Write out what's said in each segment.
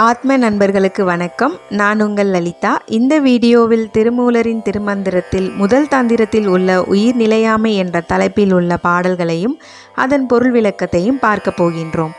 ஆத்ம நண்பர்களுக்கு வணக்கம். நான் உங்கள் லலிதா. இந்த வீடியோவில் திருமூலரின் திருமந்திரத்தில் முதல் தந்திரத்தில் உள்ள உயிர் நிலையாமை என்ற தலைப்பில் உள்ள பாடல்களையும் அதன் பொருள் விளக்கத்தையும் பார்க்க போகின்றோம்.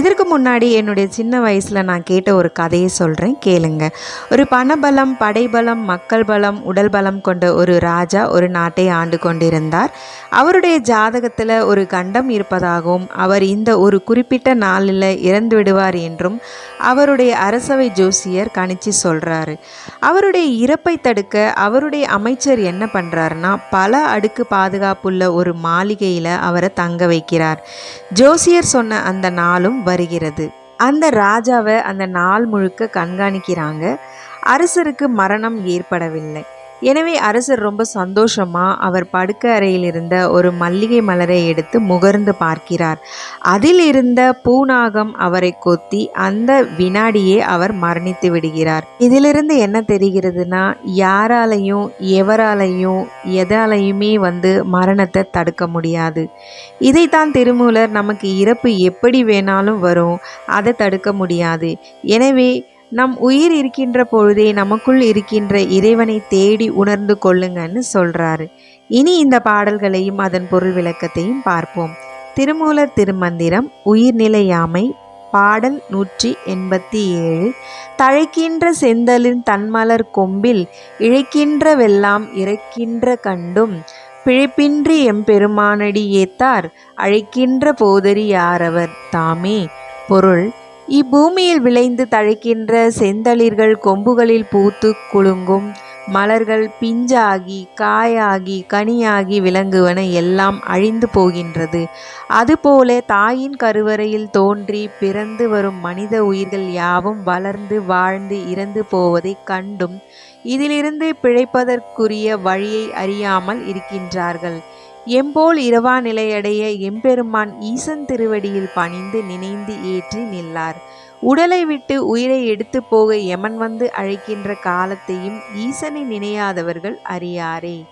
இதற்கு முன்னாடி என்னுடைய சின்ன வயசில் நான் கேட்ட ஒரு கதையை சொல்கிறேன் கேளுங்க. ஒரு பணபலம் படைபலம் மக்கள் பலம் உடல் பலம் கொண்ட ஒரு ராஜா ஒரு நாட்டை ஆண்டு கொண்டிருந்தார். அவருடைய ஜாதகத்தில் ஒரு கண்டம் இருப்பதாகவும் அவர் இந்த ஒரு குறிப்பிட்ட நாளில் இறந்து விடுவார் என்றும் அவருடைய அரசவை ஜோசியர் கணிச்சு சொல்கிறாரு அவருடைய இறப்பை தடுக்க அவருடைய அமைச்சர் என்ன பண்ணுறாருனா பல அடுக்கு பாதுகாப்புள்ள ஒரு மாளிகையில் அவரை தங்க வைக்கிறார். ஜோசியர் சொன்ன அந்த நாளும் வருகிறது. அந்த ராஜாவை அந்த நாள் முழுக்க கண்காணிக்கிறாங்க. அரசருக்கு மரணம் ஏற்படவில்லை. எனவே அரசர் ரொம்ப சந்தோஷமா அவர் படுக்க அறையில் இருந்த ஒரு மல்லிகை மலரை எடுத்து முகர்ந்து பார்க்கிறார். அதில் இருந்த பூநாகம் அவரை கொத்தி அந்த வினாடியே அவர் மரணித்து விடுகிறார். இதிலிருந்து என்ன தெரிகிறதுனா யாராலையும் எவராலையும் எதாலையுமே வந்து மரணத்தை தடுக்க முடியாது. இதைத்தான் திருமூலர் நமக்கு இறப்பு எப்படி வேணாலும் வரும் அதை தடுக்க முடியாது. எனவே நம் உயிர் இருக்கின்ற பொழுதே நமக்குள் இருக்கின்ற இறைவனை தேடி உணர்ந்து கொள்ளுங்கன்னு சொல்கிறாரு இனி இந்த பாடல்களையும் அதன் பொருள் விளக்கத்தையும் பார்ப்போம். திருமூலர் திருமந்திரம் உயிர்நிலையாமை பாடல் நூற்றி எண்பத்தி ஏழு. தழைக்கின்ற செந்தலின் தன்மலர் கொம்பில் இழைக்கின்ற வெல்லாம் இறைக்கின்ற கண்டும் பிழைப்பின்றி எம்பெருமானடி ஏத்தார் அழைக்கின்ற போதரி யாரவர் தாமே. பொருள் இப்பூமியில் விளைந்து தழைக்கின்ற செந்தளிர்கள் கொம்புகளில் பூத்து குலுங்கும். மலர்கள் பிஞ்சாகி காயாகி கனியாகி விளங்குவன எல்லாம் அழிந்து போகின்றது. அதுபோல தாயின் கருவறையில் தோன்றி பிறந்து வரும் மனித உயிர்கள் யாவும் வளர்ந்து வாழ்ந்து இறந்து போவதைக் கண்டும். இதிலிருந்து பிழைப்பதற்குரிய வழியை அறியாமல் இருக்கின்றார்கள். எம்போல் இரவா நிலையடைய எம்பெருமான் ஈசன் திருவடியில் பணிந்து நினைந்து ஏற்றி நில்லார். உடலை விட்டு உயிரை எடுத்து போக யமன் வந்து அழைக்கின்ற காலத்தையும் ஈசனை நினையாதவர்கள் அறியாரே.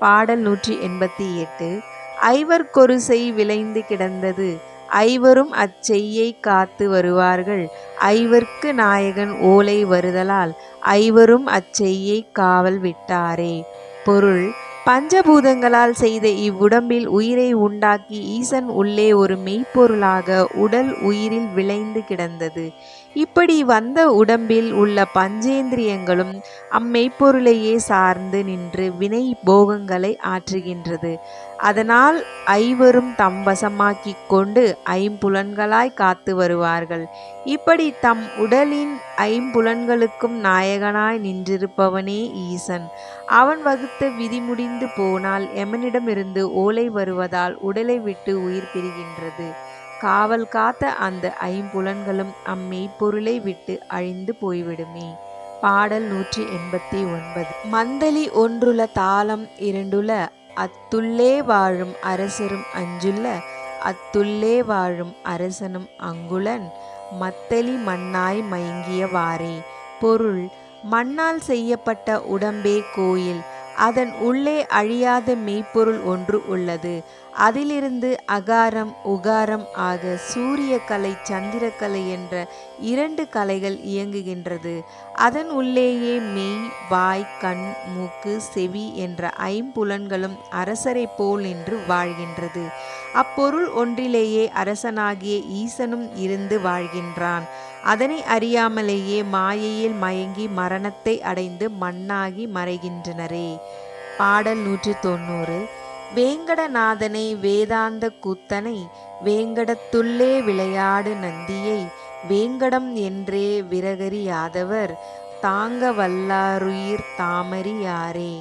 பாடல் நூற்றி எண்பத்தி எட்டு. ஐவர்க்கொரு செய் விளைந்து கிடந்தது. ஐவரும் அச்செய்யை காத்து வருவார்கள். ஐவர்க்கு நாயகன் ஓலை வருதலால் ஐவரும் அச்செய்யை காவல் விட்டாரே. பொருள் பஞ்சபூதங்களால் செய்த இவ்வுடம்பில் உயிரை உண்டாக்கி ஈசன் உள்ளே ஒரு மெய்ப்பொருளாக உடல் உயிரில் விளைந்து கிடந்தது. இப்படி வந்த உடம்பில் உள்ள பஞ்சேந்திரியங்களும் அம்மெய்ப்பொருளையே சார்ந்து நின்று வினை போகங்களை ஆற்றுகின்றது. அதனால் ஐவரும் தம் வசமாக்கி கொண்டு ஐம்புலன்களாய் காத்து வருவார்கள். இப்படி தம் உடலின் ஐம்புலன்களுக்கும் நாயகனாய் நின்றிருப்பவனே ஈசன். அவன் வகுத்த விதி முடிந்து போனால் எமனிடமிருந்து ஓலை வருவதால் உடலை விட்டு உயிர் பிரிகின்றது. காவல் காத்த அந்த ஐம்புலன்களும் அம்மெய்ப்பொருளை விட்டு அழிந்து போய்விடுமே. பாடல் நூற்றி எண்பத்தி ஒன்பது. மந்தலி ஒன்றுல தாளம் இரண்டுல அத்துள்ளே வாழும் அரசரும் அஞ்சுள்ள அத்துள்ளே வாழும் அரசனும் அங்குலன் மத்தலி மண்ணாய் மயங்கியவாறே பொருள் மண்ணால் செய்யப்பட்ட உடம்பே கோயில். அதன் உள்ளே அழியாத மெய்ப்பொருள் ஒன்று உள்ளது. அதிலிருந்து அகாரம் உகாரம் ஆக சூரிய கலை சந்திரக்கலை என்ற இரண்டு கலைகள் இயங்குகின்றது. அதன் உள்ளேயே மெய் வாய் கண் மூக்கு செவி என்ற ஐம்புலன்களும் அரசரை போல் நின்று வாழ்கின்றது. அப்பொருள் ஒன்றிலேயே அரசனாகிய ஈசனும் இருந்து வாழ்கின்றான். அதனை அறியாமலேயே மாயையில் மயங்கி மரணத்தை அடைந்து மண்ணாகி மறைகின்றனரே. பாடல் நூற்றி தொண்ணூறு வேங்கடநாதனை வேதாந்த கூத்தனை வேங்கடத்துள்ளே விளையாடு நந்தியை வேங்கடம் என்றே விரகரியாதவர் தாங்க வல்லாருயிர் தாமரியாரே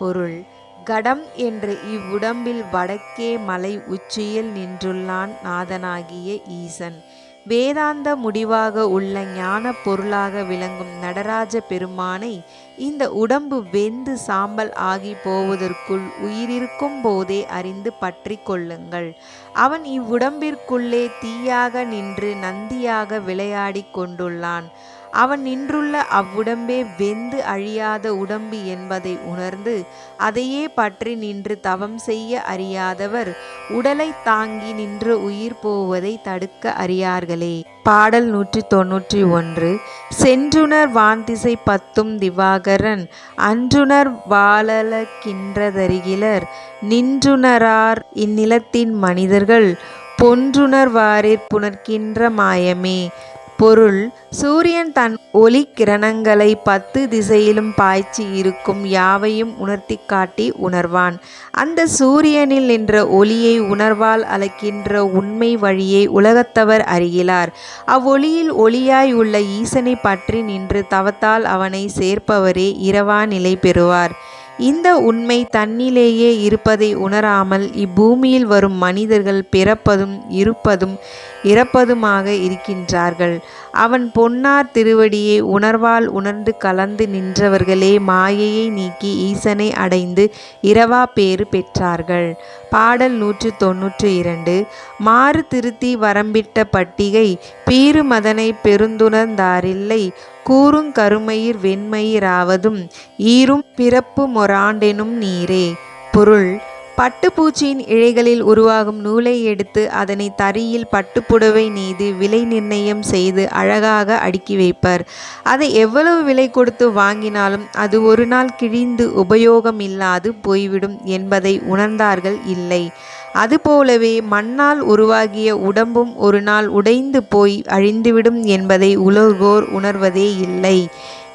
பொருள். கடம் என்ற இவ்வுடம்பில் வடக்கே மலை உச்சியில் நின்றுள்ளான் நாதனாகிய ஈசன். வேதாந்த முடிவாக உள்ள ஞான பொருளாக விளங்கும் நடராஜ பெருமானை இந்த உடம்பு வெந்து சாம்பல் ஆகி போவதற்குள் உயிரிருக்கும் போதே அறிந்து பற்றி கொள்ளுங்கள். அவன் இவ்வுடம்பிற்குள்ளே தீயாக நின்று நந்தியாக விளையாடி கொண்டுள்ளான். அவன் நின்றுள்ள அவ்வுடம்பே வெந்து அழியாத உடம்பு என்பதை உணர்ந்து அதையே பற்றி நின்று தவம் செய்ய அறியாதவர் உடலை தாங்கி நின்று உயிர் போவதை தடுக்க அறியார்களே. பாடல் நூற்றி தொன்னூற்றி ஒன்று. சென்றுணர் வான்திசை பத்தும் திவாகரன் அன்றுணர் வாழலக்கின்றதருகிலர். நின்றுணரார் இந்நிலத்தின் மனிதர்கள் பொன்றுணர்வாரிற் புணர்க்கின்ற மாயமே. பொருள் சூரியன் தன் ஒளி கிரணங்களை பத்து திசையிலும் பாய்ச்சி இருக்கும் யாவையும் உணர்த்தி காட்டி உணர்வான். அந்த சூரியனில் நின்ற ஒளியை உணர்வால் அழைக்கின்ற உண்மை வழியை உலகத்தவர் அறிகிறார். அவ்வொளியில் ஒளியாய் உள்ள ஈசனை பற்றி நின்று தவத்தால் அவனை சேர்ப்பவரே இரவா நிலை பெறுவார். இந்த உண்மை தன்னிலேயே இருப்பதை உணராமல் இப்பூமியில் வரும் மனிதர்கள் பிறப்பதும் இருப்பதும் இறப்பதுமாக இருக்கின்றார்கள். அவன் பொன்னார் திருவடியை உணர்வால் உணர்ந்து கலந்து நின்றவர்களே மாயையை நீக்கி ஈசனை அடைந்து இரவா பேறு பெற்றார்கள். பாடல் நூற்று தொன்னூற்றி இரண்டு. மாறு திருத்தி வரம்பிட்ட பட்டிகை பீருமதனை பெருந்துணர்ந்தாரில்லை கூறும் கருமயிர் வெண்மயிராவதும் ஈரும் பிறப்பு மொராண்டெனும் நீரே. பொருள் பட்டுப்பூச்சியின் இழைகளில் உருவாகும் நூலை எடுத்து அதனை தறியில் பட்டுப்புடவை நெய்து விலை நிர்ணயம் செய்து அழகாக அடுக்கி வைப்பர். அதை எவ்வளவு விலை கொடுத்து வாங்கினாலும் அது ஒரு நாள் கிழிந்து உபயோகம் இல்லாது போய்விடும் என்பதை உணர்ந்தார்கள் இல்லை. அதுபோலவே மண்ணால் உருவாகிய உடம்பும் ஒரு நாள் உடைந்து போய் அழிந்துவிடும் என்பதை உலகோர் உணர்வதே இல்லை.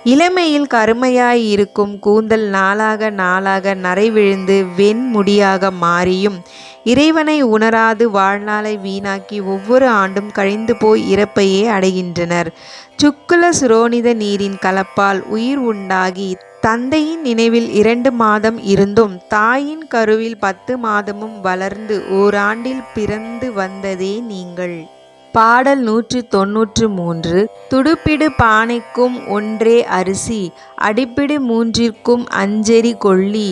இளமையில் கருமையாய் இருக்கும் கூந்தல் நாளாக நாளாக நரைவிழுந்து வெண்முடியாக மாறியும். இறைவனை உணராது வாழ்நாளை வீணாக்கி ஒவ்வொரு ஆண்டும் கழிந்து போய் இறப்பையே அடைகின்றனர். சுக்குல சுரோனித நீரின் கலப்பால் உயிர் உண்டாகி தந்தையின் நினைவில் இரண்டு மாதம் இருந்தும் தாயின் கருவில் பத்து மாதமும் வளர்ந்து ஓராண்டில் பிறந்து வந்ததே நீங்கள். பாடல் நூற்றி தொன்னூற்று மூன்று துடுப்பிடு பானைக்கும் ஒன்றே அரிசி அடிப்பிடு மூன்றிற்கும் அஞ்செறி கொள்ளி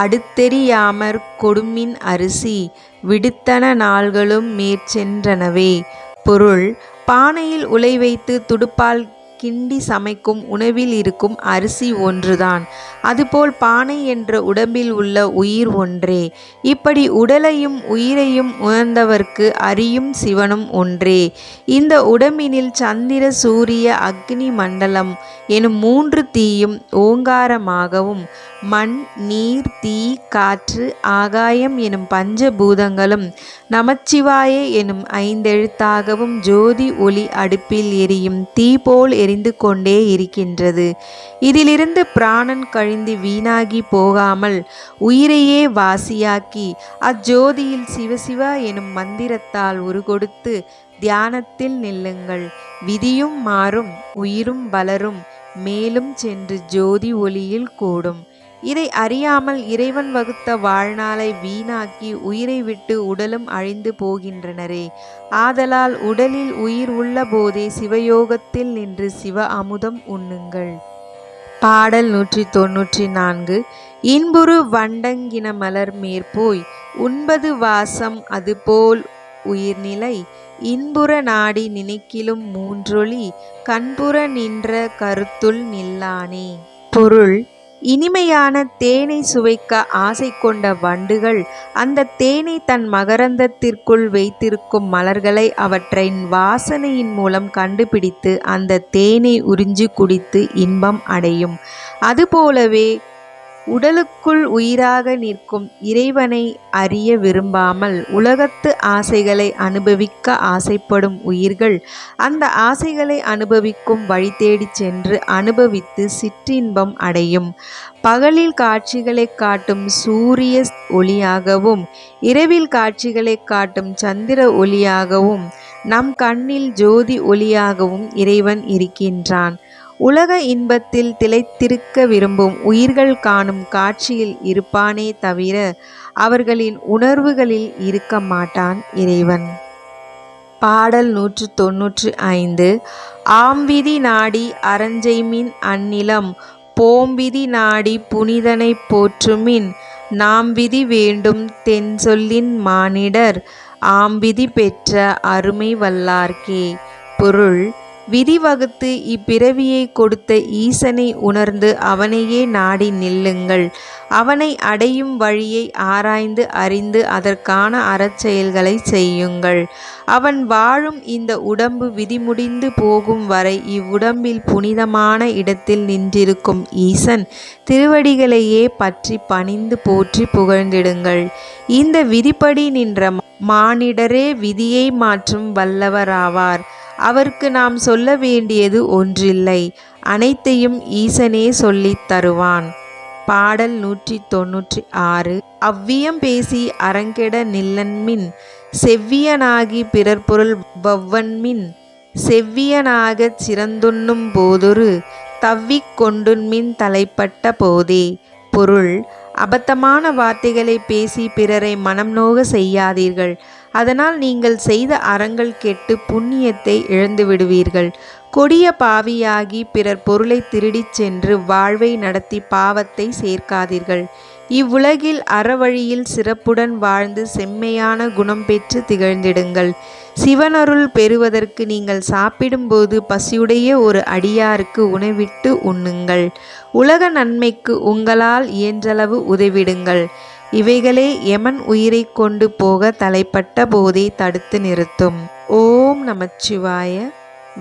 அடுத்தெறியாமற் கொடுமின் அரிசி விடுத்தன நாள்களும் மேற்சென்றனவே பொருள் பானையில் உலை வைத்து துடுப்பால் கிண்டி சமைக்கும் உணவில் இருக்கும் அரிசி ஒன்றுதான். அதுபோல் பானை என்ற உடம்பில் உள்ள உயிர் ஒன்றே. இப்படி உடலையும் உயிரையும் உணர்ந்தவர்க்கு அறியும் சிவனும் ஒன்றே. இந்த உடம்பினில் சந்திர சூரிய அக்னி மண்டலம் எனும் மூன்று தீயும் ஓங்காரமாகவும் மண் நீர் தீ காற்று ஆகாயம் எனும் பஞ்சபூதங்களும் நமச்சிவாய எனும் ஐந்தெழுத்தாகவும் ஜோதி ஒளி அடுப்பில் எரியும் தீ போல் எரிந்து கொண்டே இருக்கின்றது. இதிலிருந்து பிராணன் கழிந்து வீணாகி போகாமல் உயிரையே வாசியாக்கி அஜோதியில் சிவசிவா எனும் மந்திரத்தால் உருகொடுத்து தியானத்தில் நில்லுங்கள். விதியும் மாறும் உயிரும் வளரும் மேலும் சென்று ஜோதி ஒளியில் கூடும். இதை அறியாமல் இறைவன் வகுத்த வாழ்நாளை வீணாக்கி உயிரை விட்டு உடலும் அழிந்து போகின்றனரே. ஆதலால் உடலில் உயிர் உள்ள போதே சிவயோகத்தில் நின்று சிவ அமுதம் உண்ணுங்கள். பாடல் நூற்றி தொன்னூற்றி நான்கு. இன்புறு வண்டங்கின மலர் மேற்போய் உண்பது வாசம் அதுபோல் உயிர்நிலை. இன்புற நாடி நினைக்கிலும் மூன்றொளி கண்புற நின்ற கருத்துள் நில்லானே. பொருள் இனிமையான தேனை சுவைக்க ஆசை கொண்ட வண்டுகள் அந்த தேனை தன் மகரந்தத்திற்குள் வைத்திருக்கும் மலர்களை அவற்றின் வாசனையின் மூலம் கண்டுபிடித்து அந்த தேனை உறிஞ்சி குடித்து இன்பம் அடையும். அதுபோலவே உடலுக்குள் உயிராக நிற்கும் இறைவனை அறிய விரும்பாமல் உலகத்து ஆசைகளை அனுபவிக்க ஆசைப்படும் உயிர்கள் அந்த ஆசைகளை அனுபவிக்கும் வழி தேடிச் சென்று அனுபவித்து சிற்றின்பம் அடையும். பகலில் காட்சிகளை காட்டும் சூரிய ஒளியாகவும் இரவில் காட்சிகளை காட்டும் சந்திர ஒளியாகவும் நம் கண்ணில் ஜோதி ஒளியாகவும் இறைவன் இருக்கின்றான். உலக இன்பத்தில் திளைத்திருக்க விரும்பும் உயிர்கள் காணும் காட்சியில் இருப்பானே தவிர அவர்களின் உணர்வுகளில் இருக்க மாட்டான் இறைவன். பாடல் நூற்று தொன்னூற்று ஐந்து. ஆம்விதி நாடி அரஞ்செய்மின் அந்நிலம் போம்பிதி நாடி புனிதனை போற்றுமின் நாம் விதி வேண்டும் தென் சொல்லின் மானிடர் ஆம்பிதி பெற்ற அருமை வல்லார்க்கே. பொருள் விதி வகுத்து இப்பிறவியை கொடுத்த ஈசனை உணர்ந்து அவனையே நாடி நில்லுங்கள். அவனை அடையும் வழியை ஆராய்ந்து அறிந்து அதற்கான அறச்செயல்களை செய்யுங்கள். அவன் வாழும் இந்த உடம்பு விதிமுடிந்து போகும் வரை இவ்வுடம்பில் புனிதமான இடத்தில் நின்றிருக்கும் ஈசன் திருவடிகளையே பற்றி பணிந்து போற்றி புகழ்ந்திடுங்கள். இந்த விதிப்படி நின்ற மானிடரே விதியை மாற்றும் வல்லவராவார். அவருக்கு நாம் சொல்ல வேண்டியது ஒன்றில்லை. அனைத்தையும் ஈசனே சொல்லித் தருவான். பாடல் நூற்றி தொன்னூற்றி ஆறு. அவ்வியம் பேசி அரங்கெட நில்லன்மின் செவ்வியனாகி பிறர் பொருள் வவ்வன்மின் செவ்வியனாகச் சிறந்துண்ணும் போதொரு தவ்விக் கொண்டுண்மின் தலைப்பட்ட போதே. பொருள் அபத்தமான வார்த்தைகளை பேசி பிறரை மனம் நோக செய்யாதீர்கள். அதனால் நீங்கள் செய்த அறங்கள் கெட்டு புண்ணியத்தை இழந்து விடுவீர்கள் கொடிய பாவியாகி பிறர் பொருளை திருடிச் சென்று வாழ்வை நடத்தி பாவத்தை சேர்க்காதீர்கள். இவ்வுலகில் அறவழியில் சிறப்புடன் வாழ்ந்து செம்மையான குணம் பெற்று திகழ்ந்திடுங்கள். சிவனருள் பெறுவதற்கு நீங்கள் சாப்பிடும்போது பசியுடைய ஒரு அடியாருக்கு உணவிட்டு உண்ணுங்கள். உலக நன்மைக்கு உங்களால் இயன்றளவு உதவிடுங்கள். இவைகளே எமன் உயிரை கொண்டு போக தலைப்பட்ட போதை தடுத்து நிறுத்தும். ஓம் நமச்சிவாய.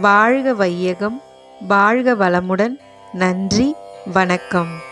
வாழ்க வையகம். வாழ்க வளமுடன். நன்றி. வணக்கம்.